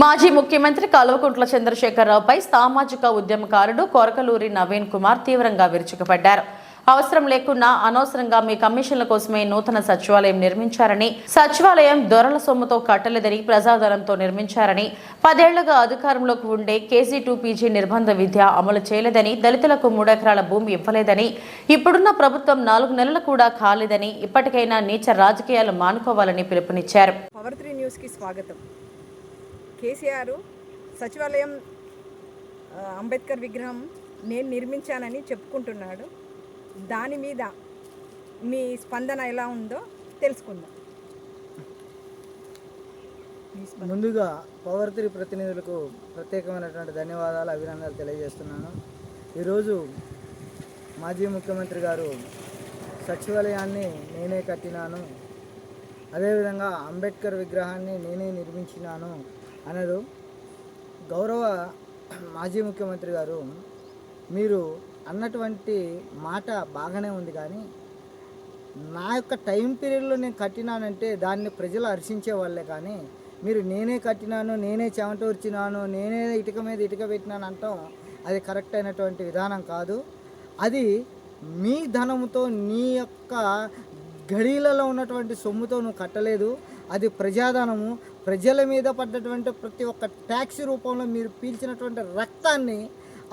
మాజీ ముఖ్యమంత్రి కల్వకుంట్ల చంద్రశేఖరరావుపై సామాజిక ఉద్యమకారుడు కొరకలూరి నవీన్ కుమార్ తీవ్రంగా విరుచుకుపడ్డారు. అవసరం లేకున్నా అనవసరంగా మీ కమిషన్ల కోసమే నూతన సచివాలయం నిర్మించారని సచివాలయం దొరల సొమ్ముతో కట్టలేదని ప్రజాధనంతో నిర్మించారని పదేళ్ళుగా అధికారంలోకి ఉండే కేజీ టూ పీజీ నిర్బంధ విద్య అమలు చేయలేదని దళితులకు మూడెకరాల భూమి ఇవ్వలేదని ఇప్పుడున్న ప్రభుత్వం నాలుగు నెలలు కూడా కాలేదని ఇప్పటికైనా నీచ రాజకీయాలు మానుకోవాలని పిలుపునిచ్చారు. పవర్ న్యూస్కి స్వాగతం. కేసీఆర్ సచివాలయం అంబేద్కర్ విగ్రహం నేను నిర్మించానని చెప్పుకుంటున్నాడు. దాని మీద మీ స్పందన ఎలా ఉందో తెలుసుకుందాం. ముందుగా పవర్ త్రీ ప్రతినిధులకు ప్రత్యేకమైనటువంటి ధన్యవాదాలు అభినందనలు తెలియజేస్తున్నాను. ఈరోజు మాజీ ముఖ్యమంత్రి గారు సచివాలయాన్ని నేనే కట్టినాను. అదేవిధంగా అంబేద్కర్ విగ్రహాన్ని నేనే నిర్మించినాను. అన్నారు గౌరవ మాజీ ముఖ్యమంత్రి గారు మీరు అన్నటువంటి మాట బాగానే ఉంది కానీ నా యొక్క టైం పీరియడ్లో నేను కట్టినానంటే దాన్ని ప్రజలు హర్షించే వాళ్ళే కానీ మీరు నేనే కట్టినాను నేనే చెమట వచ్చినాను నేనే ఇటుక మీద ఇటుక పెట్టినాను అంటాం అది కరెక్ట్ అయినటువంటి విధానం కాదు. అది మీ ధనముతో నీ యొక్క గడీలలో ఉన్నటువంటి సొమ్ముతో నువ్వు కట్టలేదు. అది ప్రజాధనము. ప్రజల మీద పడ్డటువంటి ప్రతి ఒక్క ట్యాక్స్ రూపంలో మీరు పీల్చినటువంటి రక్తాన్ని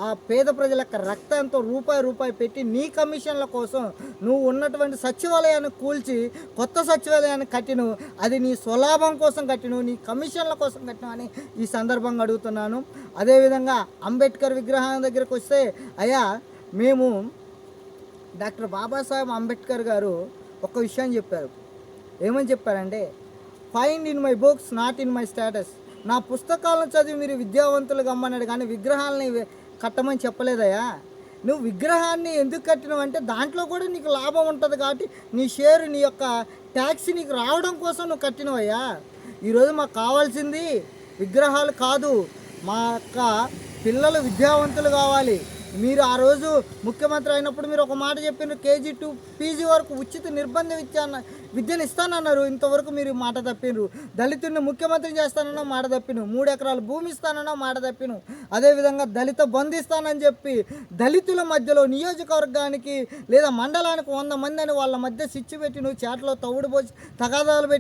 ఆ పేద ప్రజల యొక్క రక్తంతో రూపాయి రూపాయి పెట్టి నీ కమిషన్ల కోసం నువ్వు ఉన్నటువంటి సచివాలయాన్ని కూల్చి కొత్త సచివాలయాన్ని కట్టిను. అది నీ స్వలాభం కోసం కట్టిను నీ కమిషన్ల కోసం కట్టిను అని ఈ సందర్భంగా అడుగుతున్నాను. అదేవిధంగా అంబేద్కర్ విగ్రహం దగ్గరకు వస్తే అయ్యా మేము డాక్టర్ బాబాసాహెబ్ అంబేద్కర్ గారు ఒక విషయం చెప్పారు. ఏమని చెప్పారంటే find in my books not in my status నా పుస్తకాలను చదివి మీరు విద్యావంతులు గమ్మన్నాడు కానీ విగ్రహాలని కట్టమని చెప్పలేదయ్యా. నువ్వు విగ్రహాన్ని ఎందుకు కట్టినావు అంటే దాంట్లో కూడా నీకు లాభం ఉంటుంది కాబట్టి నీ షేర్ నీ యొక్క ట్యాక్సీ నీకు రావడం కోసం నువ్వు కట్టినవయ్యా. ఈరోజు మాకు కావాల్సింది విగ్రహాలు కాదు మా యొక్క పిల్లలు విద్యావంతులు కావాలి. మీరు ఆ రోజు ముఖ్యమంత్రి అయినప్పుడు మీరు ఒక మాట చెప్పిండ్రు కేజీ టూ పీజీ వరకు ఉచిత నిర్బంధ విద్య విద్యను ఇస్తానన్నారు. ఇంతవరకు మీరు మాట తప్పినరు దళితుడిని ముఖ్యమంత్రి చేస్తానన్న మాట తప్పిను. మూడు ఎకరాల భూమి ఇస్తానన్న మాట తప్పిను. అదేవిధంగా దళిత బంధిస్తానని చెప్పి దళితుల మధ్యలో నియోజకవర్గానికి లేదా మండలానికి వంద మంది అని వాళ్ళ మధ్య సిచ్చు పెట్టిను. చేటలో తవుడు పోసి తగాదాలు పెట్టి